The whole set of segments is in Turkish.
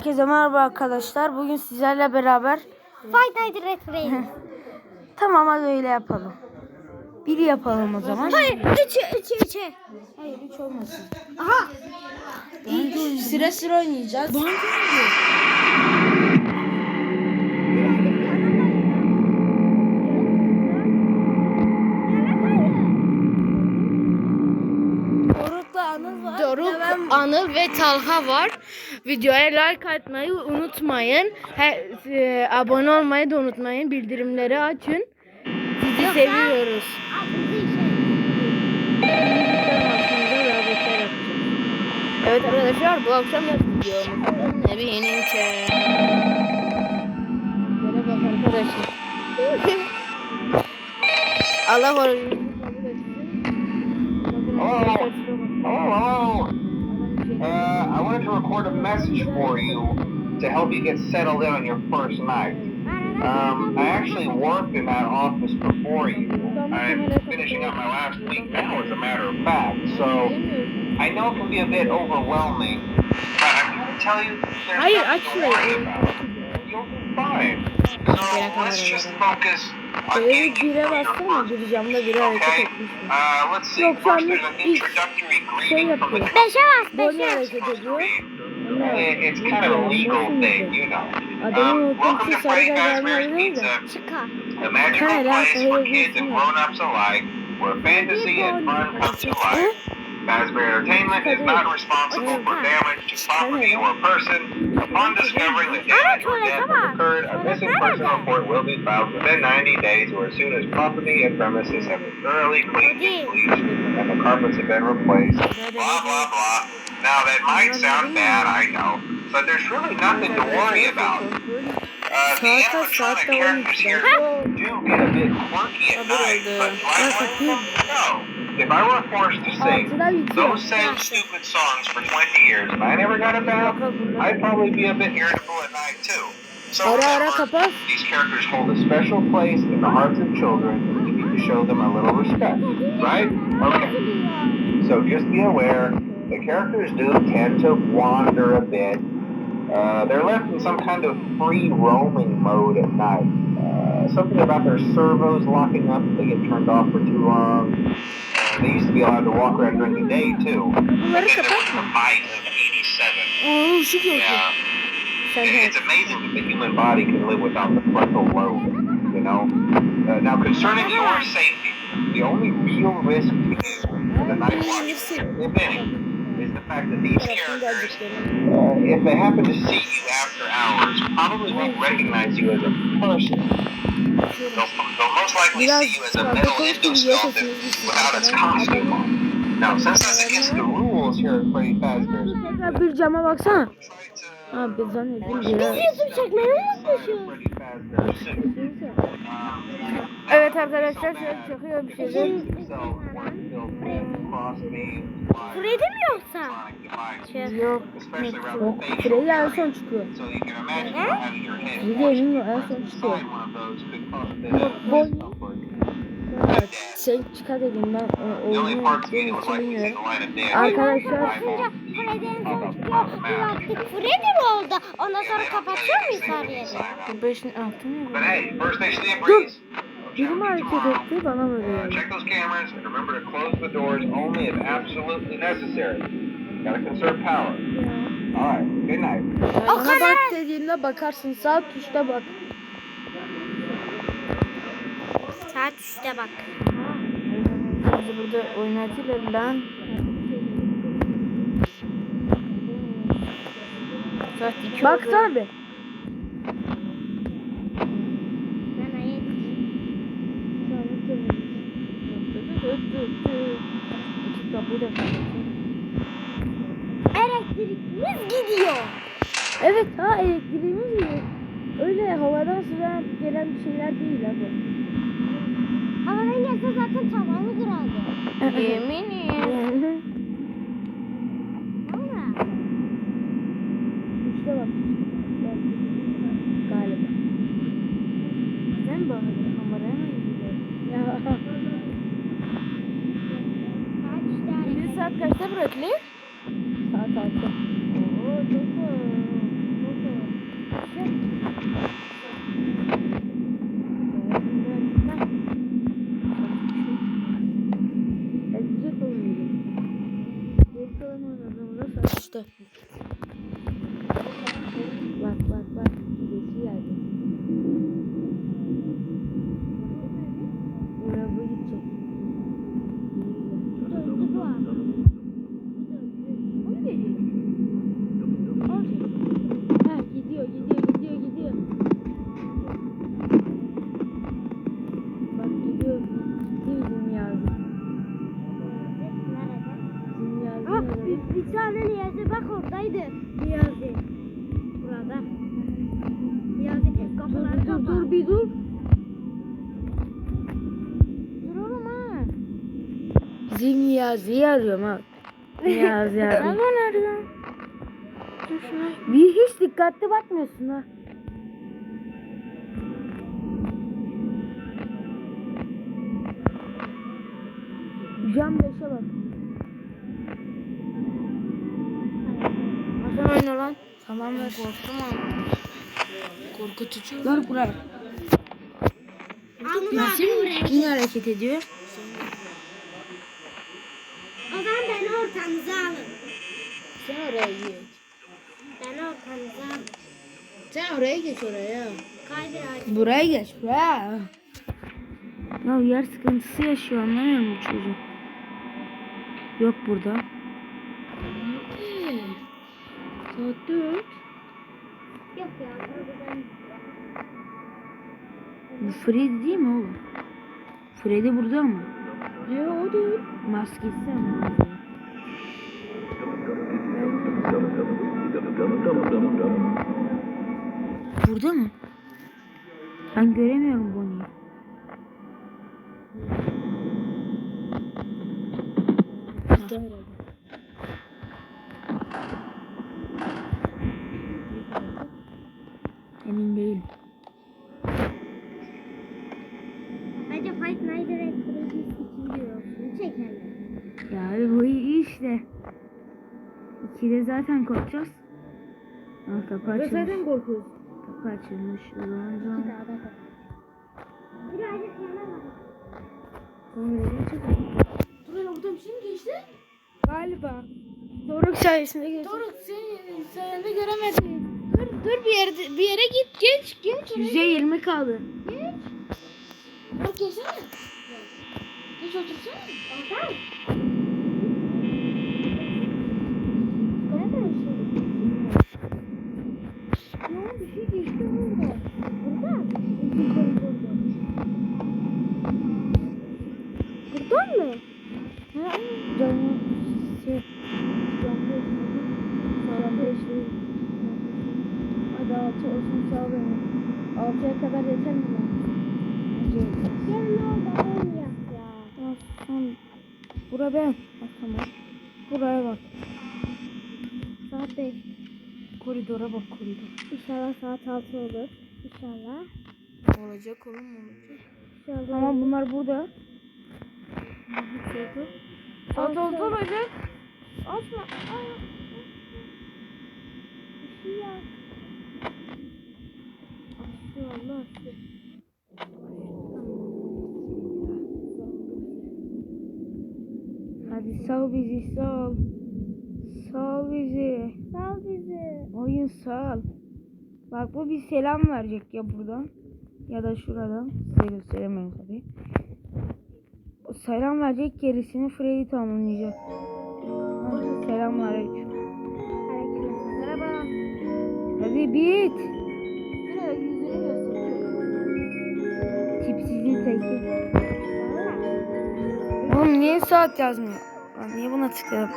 Herkese merhaba arkadaşlar. Bugün sizlerle beraber Fight Night Red Rain. tamam hadi öyle yapalım. Biri yapalım o zaman. Hayır, üçü, üçü, üçü. Hayır hiç olmasın. Aha. Sıra sıra oynayacağız. Anıl ve Talha var. Videoya like atmayı unutmayın. He, e, abone olmayı da unutmayın. Bildirimleri açın. Sizi seviyoruz. Evet arkadaşlar bu akşam da videomuzun evinin ki. Böyle bak arkadaşlar. Allah orucunu kabul etsin. Bakın arkadaşlar, Hello. Uh, I wanted to record a message for you to help you get settled in on your first night. Um, I actually worked in that office before you. I'm finishing up my last week now, as a matter of fact. So I know it can be a bit overwhelming, but I'm here to tell you there's Hayır nothing aç to worry şurayı. about. You'll be fine. So let's just focus on Öyle getting bir you bire bassana first bir camda biri hareket etmiş. Yok, an ilk şey yapıyor. Beşe bas, beşe. hareket ediyor. It- It's kind of a legal thing, you know. Adamı Um, unuttum welcome ki to sarı Fazbear's değil de. Pizza, Çıka. a place for kids and grown-ups alike, where fantasy and fun come to life. Fazbear Entertainment is not responsible for damage to property or person. Upon discovering that damage or death has occurred, a missing person report will be filed within 90 days or as soon as property and premises have been thoroughly cleaned and bleached and the carpets have been replaced. Blah, blah, blah. Now, that might sound bad, I know, but there's really nothing to worry about. Uh, the animatronic characters here do get a bit quirky at night, but do I? No. If I were forced to sing those same stupid songs for 20 years and I never got a bath, I'd probably be a bit irritable at night too. So remember, these characters hold a special place in the hearts of children and you need to show them a little respect, right? Okay. So just be aware, the characters do tend to wander a bit. Uh, they're left in some kind of free roaming mode at night. Uh, something about their servos locking up if they get turned off for too long. They used to be allowed to walk around during the day too. But Bunları then there was kapatma. the fight of 87. Oo ışık yok. Yeah. It- It's amazing that the human body can live without the frontal lobe, you know? Uh, now, concerning your safety, the only real risk to you for the night watch, if any, is the fact that these characters, uh, if they happen to see you after hours, probably won't recognize you as a person. Biraz see you as a fazla metal konuştum endoskeleton diye sesiniz without its costume on. Now, since that's against the rules here at Freddy Fazbear's, Tekrar bir cama baksana. Ben zannettim Biz biri. YouTube çekmeyi mi unutmuşuz? Freddy. Evet arkadaşlar şöyle çıkıyor bir şeyler. Freddy mi yoksa? Yok. Yok. Freddy en son çıkıyor. Freddy emin ol en son çıkıyor. Evet, Şey çıkar dedim ben only oyunu bilmiyorum. Arkadaşlar Freddy en son çıkıyor. Bir baktık Freddy mi oldu? Ondan sonra kapatıyor muyuz her yeri? 5'in altı mı? breeze. Biri mi hareket etti bana Uh, geldi. check those cameras and remember to close the doors only if absolutely necessary. Gotta conserve power. Alright, good night. Bana bak dediğimde bakarsın sağ tuşta bak. Saat 3'te bak. Bizi burada oynatıyorlar lan. Saat 2 Baksana kapatın. Elektriğimiz gidiyor. Evet ha elektriğimiz gibi. Öyle havadan sudan gelen bir şeyler değil abi. Havadan gelse zaten tavanı kırardı. Yeminim. Niyazi'yi arıyorum ha. Niyazi abi. Hemen arıyorum. Bir hiç dikkatli bakmıyorsun ha. Cam 5'e bak. Hasan oyna lan. Tamam ver. Korktum ama. Korkutucu. Dur abi oraya. Kim hareket ediyor? O zaman beni ortanıza alın. Sen oraya geç. Beni ortanıza alın. Sen oraya geç oraya. Hadi. Buraya geç buraya. Ya yer sıkıntısı yaşıyor anlamıyorum bu çocuk. Yok burada. Saat dört. Yok ya. Bu Freddy değil mi oğlum? Freddy burada mı? Ya o değil. Maskesi ama. Burada mı? Ben göremiyorum Bonnie'yi. Burada herhalde. Emin değilim. 2'de zaten korkacağız. Ah kapı açılmış. zaten korkuyoruz. Kapı açılmış. Ulan ulan. Birazcık yanamadım. Kamerayı çıkalım. Turan oradan bir şey mi geçti? Galiba. Doruk sayesinde geçti. Doruk senin sayende göremedim. Dur dur bir yere bir yere git geç geç. Yüzde yirmi kaldı. Geç. Doruk geçsene. Geç otursana. Oradan. Koridora bak koridor. İnşallah saat 6 olur. İnşallah. Olacak oğlum olacak. İnşallah. Tamam bunlar burada. Saat oldu olacak. Açma. Ay. Bir şey yap. Açıyor Allah açıyor. Hadi sal bizi sal. Sal bizi. Sal bizi. Oyun sal. Bak bu bir selam verecek ya buradan. Ya da şuradan. Size gösteremiyorum tabii. O selam verecek gerisini Freddy tamamlayacak. Selam aleyküm. Merhaba. Hadi bit. Tipsizin teki. Oğlum niye saat yazmıyor? Lan niye buna tıkladım?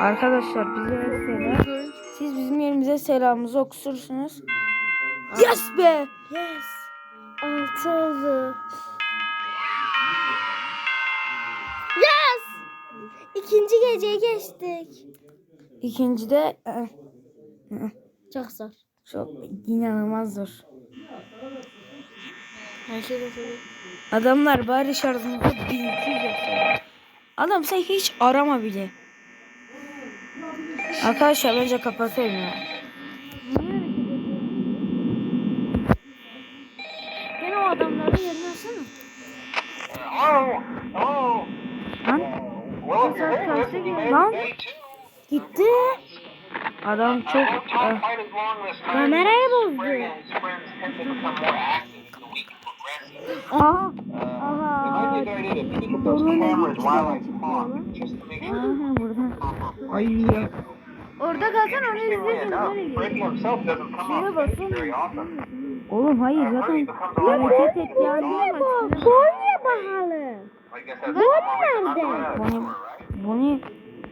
Arkadaşlar bize selam. Bizim yerimize selamımızı okusursunuz. Yes be! Yes. 6 oldu. Yes. İkinci geceyi geçtik. İkinci de eh, Çok zor. çok inanılmaz zor. Her şey. Adamlar bari şarjımızı 1200 yapsın. Adam sen hiç arama bile. Arkadaşlar bence kapatayım ya. Gene o adamların yerine alsana. Lan interested, you may Lan. gitti. Adam çok time. Kamerayı bozdu. Aha. İt might be a good idea to keep those cameras while I talk, just to make sure Aha burada. Ay ya. Orada kalsan onu izlersin. on basın. Oğlum hayır zaten hareket et yani. Bonnie bahalı. Bonnie nerede? Bonnie, Bonnie,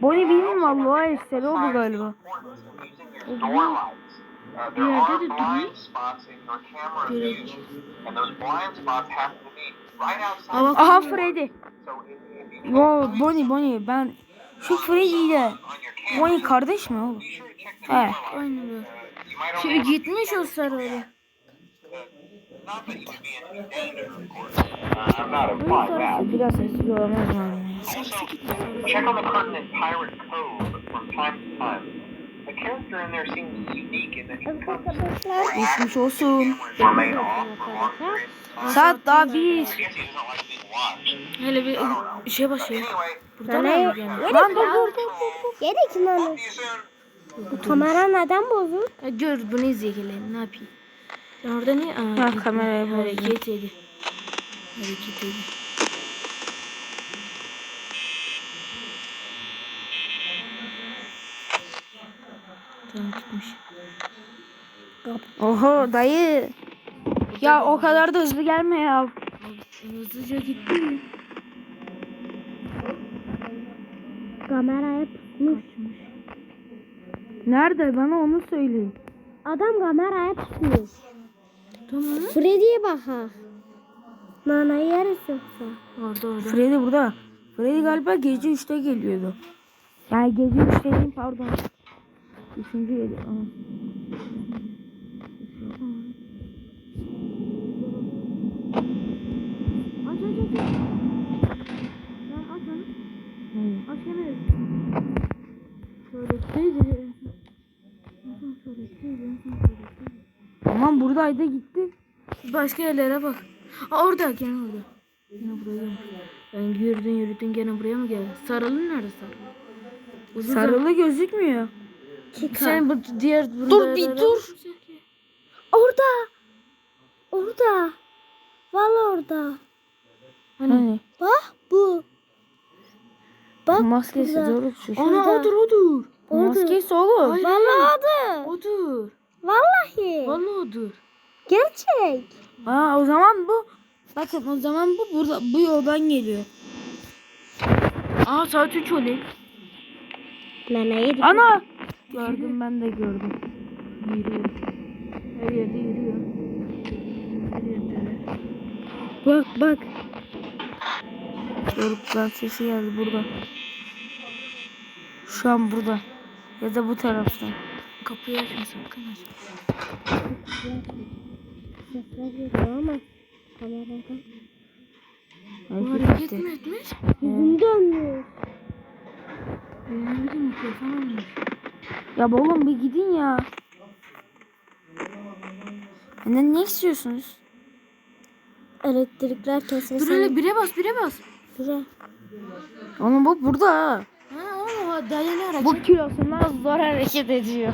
Bonnie bilmiyorum vallahi eseri oldu galiba. Uh, there are blind spots in your camera view, and those blind spots happen to be right outside. Aha Freddy. Yo Bonnie Bonnie ben şu Freddy ile Bonnie kardeş mi oğlum? lights. Aynen öyle. A gitmiş o sarı implying that. Biraz sessiz olamaz mı? Check on the in Pirate Cove from time to time. Geçmiş olsun. Saat daha bir. Hele bir şey başlıyor. Anyway, Burada ne? Lan dur dur dur. you soon. Bu kamera neden bozuk? Ya gör bunu izleyelim ne yapayım. Orada niye? Aa, Ha, bozdum. Hareket edin. Hareket edin. Tamam gitmiş. Oho dayı. Ya o kadar da hızlı gelme ya. Hızlıca gitti. Kameraya pusmuş. Nerede bana onu söyleyin. Adam kameraya pusmuş. Tamam. Freddy'ye bak ha. Nana yoksa. Orada orada. Freddy burada. Freddy galiba gece 3'te geliyordu. Yani gece 3'te değil pardon. Üçüncü gece. Aa. Aç aç aç. Lan aç onu. Neyi? Aç kamerayı. Tuvaletteydi. Aman buradaydı gitti. Başka yerlere bak. Aa, orada gene orada. Gene buraya gelmiş. Ben yürüdün yürüdün gene buraya mı geldin? Sarılı nerede sarılı? Uzun Sarılı gözükmüyor. Sen bu diğer Dur bir dur. Orada. Orada. Valla orada. Hani? Bak bu. Bak Maskesi burada. doğru şu. Ana odur odur. Maskesi oğlum. Hayır. Valla odur. Odur. Vallahi. Vallahi odur. Gerçek. Aa o zaman bu. Bakın o zaman bu burada bu yoldan geliyor. Aa saat 3 oluyor. Ana! Gördüm ben de gördüm. Yürüyor. Her yerde yürüyor. Her yerde. Bak bak. Doruklar sesi geldi burada. Şu an burada. Ya da bu tarafta. Kapıyı açma sakın aç. Sesler geliyor ama kameradan. Bu Hareket hareket mi etmiş? Yüzüm dönmüyor. Ne bileyim mikrofon olmuş. Ya oğlum bir gidin ya. Benden ne istiyorsunuz? Elektrikler Dur kesilsin. hele bire bas bire bas. Bire. Oğlum bu burada ha. Ha oğlum o dayanı hareket. Bu kilosundan zor hareket ediyor.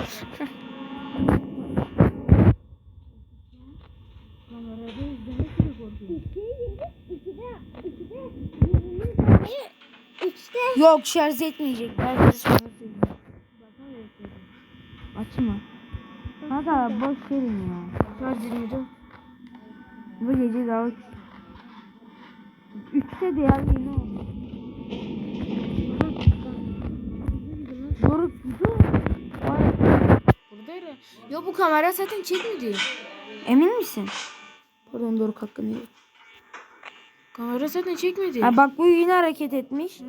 Yok şarj etmeyecek. Ben size sonra Açma. Kanka boş verin ya. Şarj edilmedi. Bu gece daha Üçte ya yeni oldu. Doruk dur. Buradaydı. Ya bu kamera zaten çekmedi. Emin misin? Pardon Doruk hakkını yiyor. Kamera zaten çekmedi. Ha bak bu yine hareket etmiş.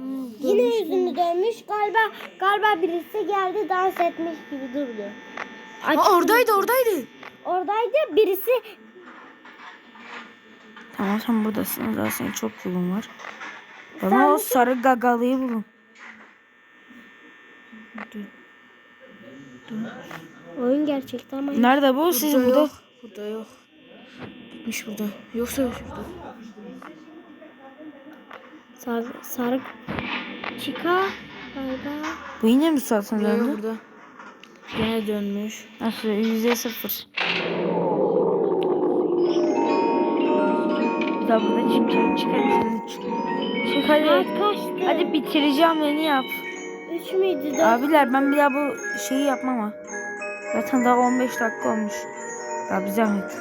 yine yüzünü dönmüş. Galiba galiba birisi geldi dans etmiş gibi durdu. Ha, oradaydı oradaydı. Oradaydı birisi Tamam sen buradasın. Daha senin çok yolun var. Bana o sarı gagalıyı bulun. oyun gerçekten ama Nerede bu? Siz Burada burada. yok. Burada yok. Gitmiş burada. Yoksa şurada. Sarı, sarı Chica galiba. Bu yine mi yok döndü? burada. Gene dönmüş. Nasıl? Yüzde sıfır. Bir daha burada çıkacak. Çık hadi sen de çık. Hadi. Saat kaçtı? Hadi bitireceğim beni yap. Üç müydü? Dört. Abiler ben bir daha bu şeyi yapmam ha. Zaten daha 15 dakika olmuş. Ya bir zahmet.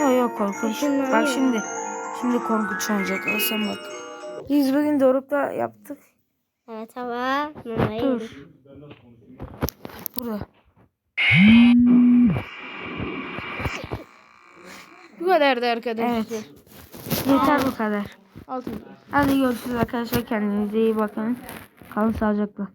Yok yok korkunç. Bak şimdi. Şimdi korkunç olacak. Sen bak. Biz bugün Doruk'la yaptık. Evet ama mamayı Dur. Burada. Bu kadardı arkadaşlar. Evet. Yeter bu kadar. Altın. Hadi görüşürüz arkadaşlar. Kendinize iyi bakın. Kalın sağlıcakla.